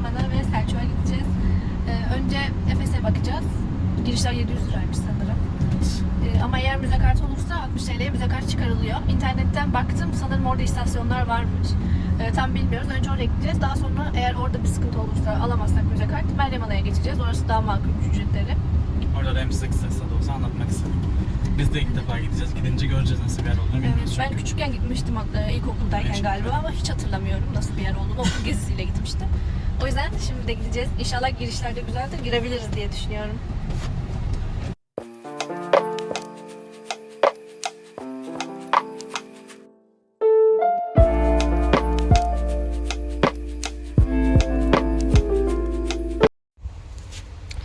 Meryem Ana ve Selçuk'a gideceğiz. Ee, önce Efes'e bakacağız. Girişler 700 liraymış sanırım. Ee, ama eğer müze kartı olursa 60 TL'ye müze kart çıkarılıyor. İnternetten baktım sanırım orada istasyonlar varmış. Ee, tam bilmiyoruz. Önce oraya gideceğiz. Daha sonra eğer orada bir sıkıntı olursa alamazsak müze kartı Meryem Ana'ya geçeceğiz. Orası daha makul ücretleri. Orada da hem size kısa da olsa anlatmak istedim. Biz de ilk defa gideceğiz. Gidince göreceğiz nasıl bir yer olduğunu bilmiyoruz Evet, ben çünkü. küçükken gitmiştim hatta ilkokuldayken Hiç. galiba ama hiç hatırlamıyorum nasıl bir yer olduğunu. Okul gezisiyle gitmiştim. O yüzden şimdi de gideceğiz. İnşallah girişler de güzeldir. Girebiliriz diye düşünüyorum.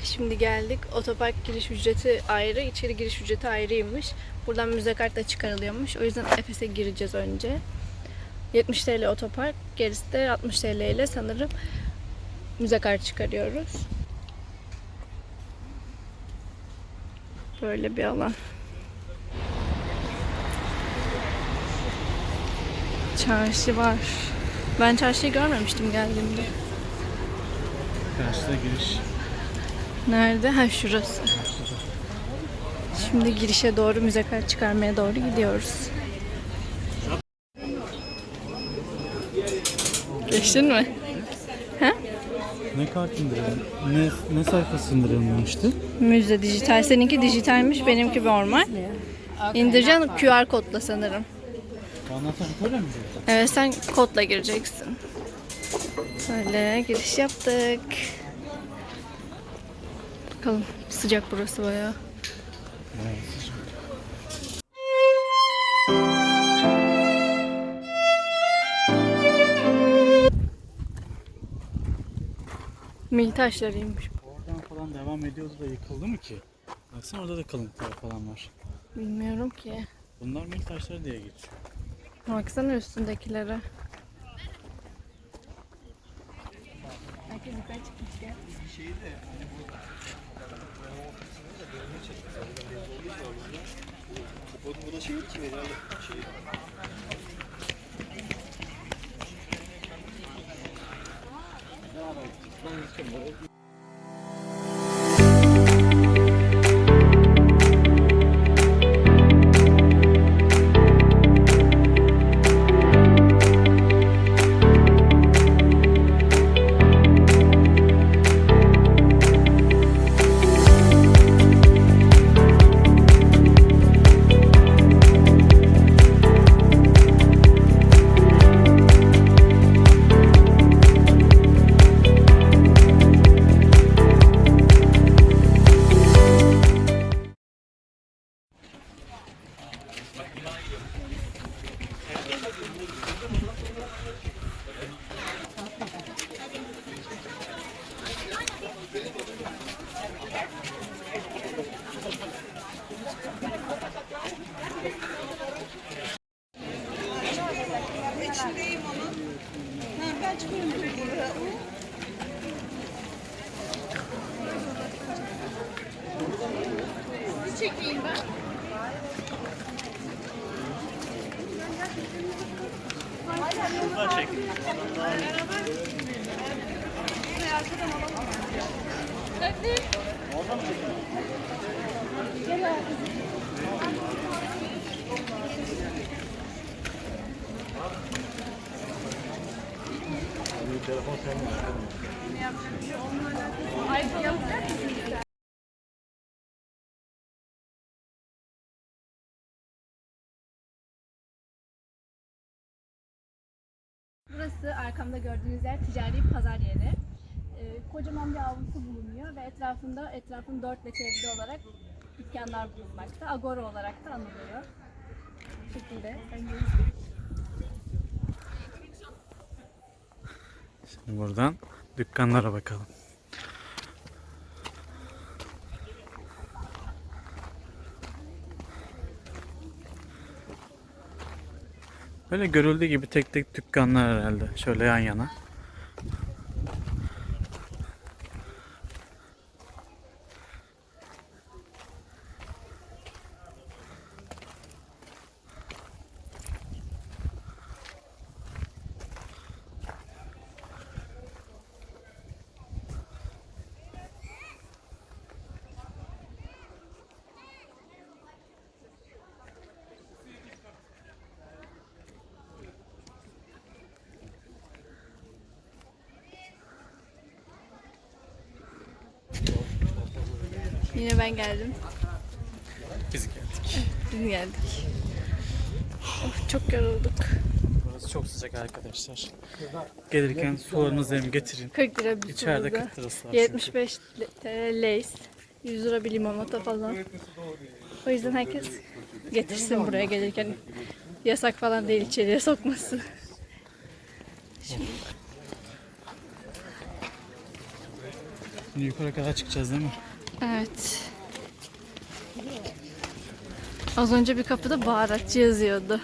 Şimdi geldik. Otopark giriş ücreti ayrı, içeri giriş ücreti ayrıymış. Buradan müze kartla çıkarılıyormuş. O yüzden Efes'e gireceğiz önce. 70 TL otopark, gerisi de 60 TL ile sanırım müze kart çıkarıyoruz. Böyle bir alan. Çarşı var. Ben çarşıyı görmemiştim geldiğimde. Karşıda giriş. Nerede? Ha şurası. Şimdi girişe doğru müze kart çıkarmaya doğru gidiyoruz. Geçtin mi? Ne kart indirelim? Ne, ne sayfası indirilmemişti? Müze dijital. Seninki dijitalmiş, benimki normal. İndireceksin QR kodla sanırım. Sonra böyle mi? Evet sen kodla gireceksin. Böyle giriş yaptık. Bakalım sıcak burası bayağı. Mil taşlarıymış. Oradan falan devam ediyordu da yıkıldı mı ki? Baksana orada da kalıntılar falan var. Bilmiyorum ki. Bunlar mil taşları diye geçiyor. Baksana üstündekilere. Herkes yukarı çıkmış ya. que morir. Burası arkamda gördüğünüz yer ticari pazar yeri. Ee, kocaman bir avlusu bulunuyor ve etrafında etrafın dörtle çevrili olarak dükkanlar bulunmakta. Agora olarak da anılıyor. Bu şekilde. Şimdi buradan dükkanlara bakalım. Böyle görüldüğü gibi tek tek dükkanlar herhalde. Şöyle yan yana. Yine ben geldim. Biz geldik. Biz geldik. Of, çok yorulduk. Burası çok sıcak arkadaşlar. Gelirken sularınızı hem getirin. 40 lira bir İçeride burada. 40 lirası var. çünkü. 75 TL Lays. 100 lira bir limonata falan. O yüzden herkes getirsin buraya gelirken. Yasak falan değil içeriye sokması. Şimdi Şimdi yukarı kadar çıkacağız değil mi? Evet. Az önce bir kapıda baharatçı yazıyordu.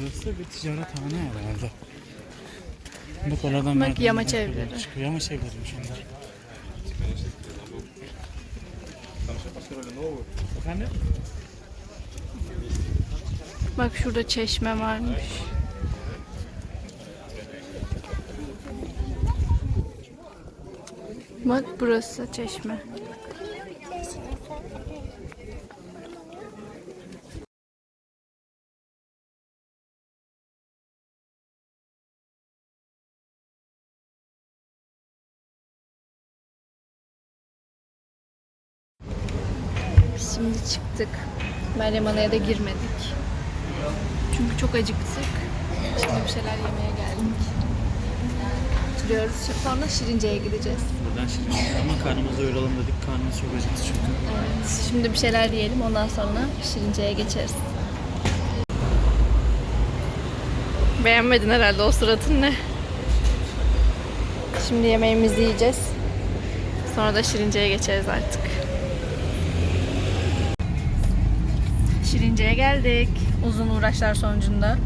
Burası bir ticarethane herhalde. Bak oradan Bak, yamaç evleri. Çıkıyor yamaç evleriymiş onlar. Efendim? Bak şurada çeşme varmış. Bak burası çeşme. Şimdi çıktık. Meryem Ana'ya da girmedik. Çünkü çok acıktık. Şimdi bir şeyler yemeye geldik. Oturuyoruz. Sonra Şirince'ye gideceğiz. Buradan şimdi ama karnımızı doyuralım dedik. Karnımız çok acıktı çünkü. Evet. Şimdi bir şeyler yiyelim. Ondan sonra Şirince'ye geçeriz. Beğenmedin herhalde o suratın ne? Şimdi yemeğimizi yiyeceğiz. Sonra da Şirince'ye geçeriz artık. Şirince'ye geldik. Uzun uğraşlar sonucunda.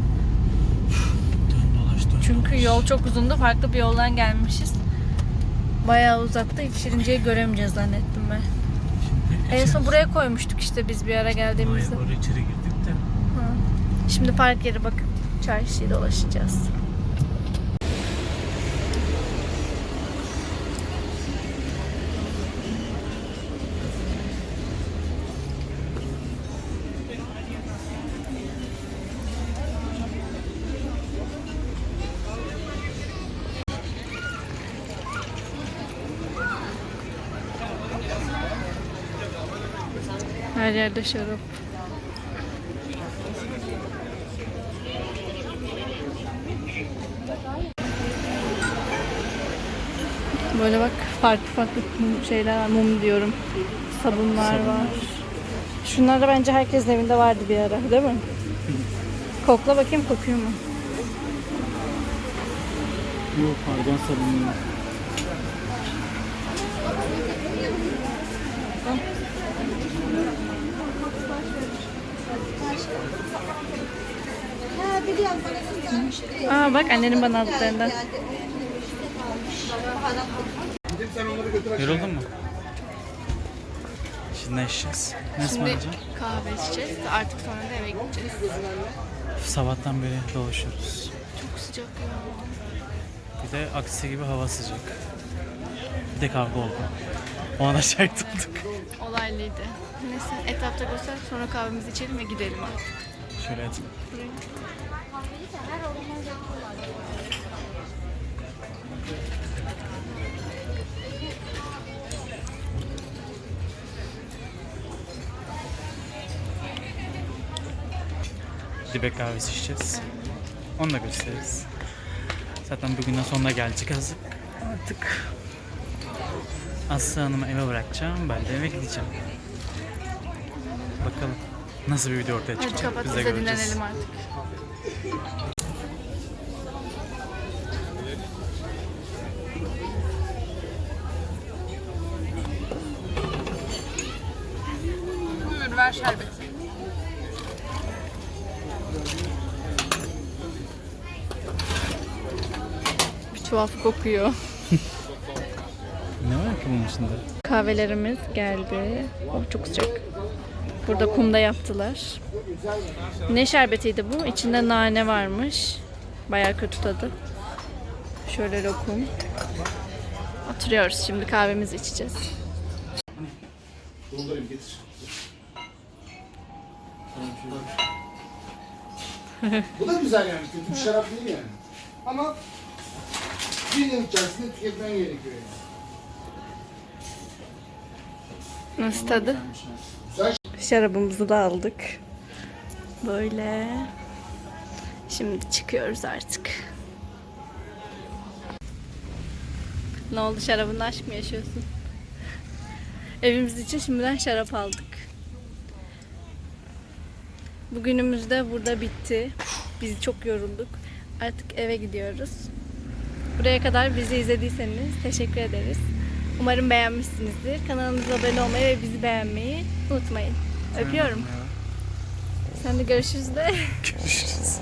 Çünkü yol çok uzundu. Farklı bir yoldan gelmişiz. Bayağı uzakta. Şirince'yi göremeyeceğiz zannettim ben. En son buraya koymuştuk işte biz bir ara geldiğimizde. Oraya, içeri girdik de. Şimdi park yeri bakıp çarşıyı dolaşacağız. Her yerde şarap. Böyle bak farklı farklı şeyler var. Mum diyorum. Sabunlar var. Şunlar da bence herkesin evinde vardı bir ara değil mi? Kokla bakayım kokuyor mu? Yok pardon sabunlu. Aa bak annenin bana aldıklarından. Yoruldun mu? Şimdi ne içeceğiz? Ne Şimdi ısmarlayacağım? kahve içeceğiz. Artık sonra da eve gideceğiz. Sabahtan beri dolaşıyoruz. Çok sıcak ya. Bir de aksi gibi hava sıcak. Bir de kavga oldu. Ona da şahit olduk. Olaylıydı. Neyse etrafta göster sonra kahvemizi içelim ve gidelim artık. Şöyle et. Dibek kahvesi içeceğiz. Onu da gösteririz. Zaten bugünden sonuna geldik azıcık. Artık Aslı Hanım'ı eve bırakacağım. Ben de eve gideceğim. Bakalım nasıl bir video ortaya Hadi çıkacak. kapat Biz de dinlenelim artık. Ver şerbeti. Bir tuhaf kokuyor. Ne var ki bunun içinde? Kahvelerimiz geldi. Oh, çok sıcak. Burada kumda yaptılar. Ne şerbetiydi bu? İçinde nane varmış. Bayağı kötü tadı. Şöyle lokum. Oturuyoruz şimdi kahvemizi içeceğiz. Bu da güzel yani. Kötü bir şarap değil yani. Ama bir yıl içerisinde tüketmen gerekiyor yani. Nasıl tadı? Şarabımızı da aldık. Böyle. Şimdi çıkıyoruz artık. Ne oldu şarabında aşk mı yaşıyorsun? Evimiz için şimdiden şarap aldık. Bugünümüz de burada bitti. Biz çok yorulduk. Artık eve gidiyoruz. Buraya kadar bizi izlediyseniz teşekkür ederiz. Umarım beğenmişsinizdir. Kanalımıza abone olmayı ve bizi beğenmeyi unutmayın. Öpüyorum. Sen de görüşürüz de. Görüşürüz.